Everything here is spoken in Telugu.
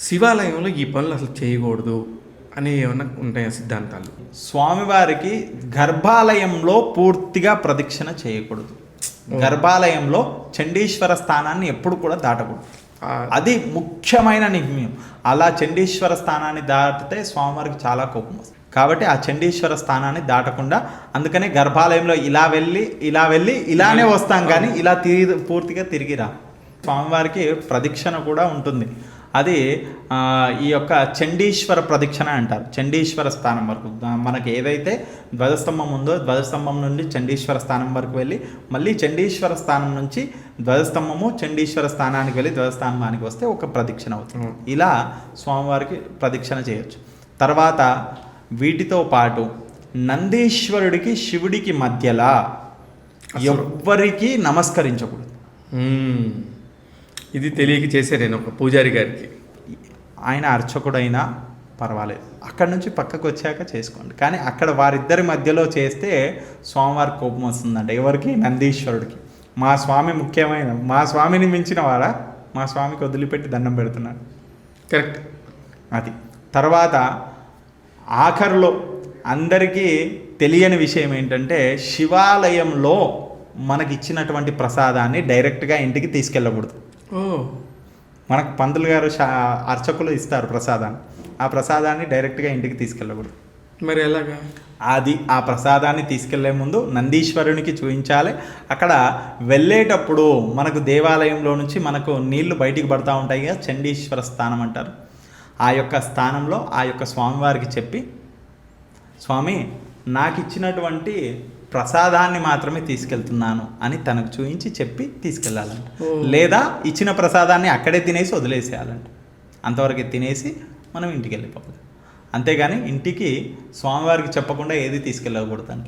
శివాలయంలో ఈ పనులు అసలు చేయకూడదు అని ఏమన్నా ఉంటాయా సిద్ధాంతాలు? స్వామివారికి గర్భాలయంలో పూర్తిగా ప్రదక్షిణ చేయకూడదు. గర్భాలయంలో చండీశ్వర స్థానాన్ని ఎప్పుడు కూడా దాటకూడదు. అది ముఖ్యమైన నియమం అలా చండీశ్వర స్థానాన్ని దాటితే స్వామివారికి చాలా కోపం వస్తుంది. కాబట్టి ఆ చండీశ్వర స్థానాన్ని దాటకుండా అందుకనే గర్భాలయంలో ఇలా వెళ్ళి ఇలా వెళ్ళి ఇలానే వస్తాం కానీ ఇలా తిరిగి పూర్తిగా తిరిగి రా. స్వామివారికి ప్రదక్షిణ కూడా ఉంటుంది. అది ఈ యొక్క చండీశ్వర ప్రదక్షిణ అంటారు. చండీశ్వర స్థానం వరకు. మనకి ఏదైతే ధ్వజస్తంభం ఉందో ధ్వజస్తంభం నుండి చండీశ్వర స్థానం వరకు వెళ్ళి మళ్ళీ చండీశ్వర స్థానం నుంచి ధ్వజస్తంభము చండీశ్వర స్థానానికి వెళ్ళి ధ్వజస్తంభానికి వస్తే ఒక ప్రదక్షిణ అవుతుంది. ఇలా స్వామివారికి ప్రదక్షిణ చేయొచ్చు. తర్వాత వీటితో పాటు నందీశ్వరుడికి శివుడికి మధ్యలా ఎవ్వరికి నమస్కరించకూడదు. ఇది తెలియక చేసే నేను ఒక పూజారి గారికి. ఆయన అర్చకుడైనా పర్వాలేదు. అక్కడ నుంచి పక్కకు వచ్చాక చేసుకోండి. కానీ అక్కడ వారిద్దరి మధ్యలో చేస్తే స్వామివారి కోపం వస్తుందంట ఎవరికి? నందీశ్వరుడికి. మా స్వామి ముఖ్యమైన మా స్వామిని మించిన వాడా? మా స్వామికి వదిలిపెట్టి దండం పెడుతున్నాడు. కరెక్ట్. అది. తర్వాత ఆఖరిలో అందరికీ తెలియని విషయం ఏంటంటే శివాలయంలో మనకి ఇచ్చినటువంటి ప్రసాదాన్ని డైరెక్ట్గా ఇంటికి తీసుకెళ్ళకూడదు. మనకు పంతులు గారు అర్చకులు ఇస్తారు ప్రసాదాన్ని. ఆ ప్రసాదాన్ని డైరెక్ట్గా ఇంటికి తీసుకెళ్ళకూడదు. మరి ఎలాగా? అది ఆ ప్రసాదాన్ని తీసుకెళ్ళే ముందు నందీశ్వరునికి చూపించాలి అక్కడ వెళ్ళేటప్పుడు మనకు దేవాలయంలో నుంచి మనకు నీళ్ళు బయటికి పడతా ఉంటాయి కదా చండీశ్వర స్థానం అంటారు. ఆ యొక్క స్థానంలో ఆ యొక్క స్వామివారికి చెప్పి స్వామి నాకు ఇచ్చినటువంటి ప్రసాదాన్ని మాత్రమే తీసుకెళ్తున్నాను అని తనకు చూపించి చెప్పి తీసుకెళ్ళాలంట లేదా ఇచ్చిన ప్రసాదాన్ని అక్కడే తినేసి వదిలేసేయాలంట. అంతవరకు తినేసి మనం ఇంటికి వెళ్ళిపోవాలి. అంతేగాని ఇంటికి స్వామివారికి చెప్పకుండా ఏది తీసుకెళ్ళకూడదంట.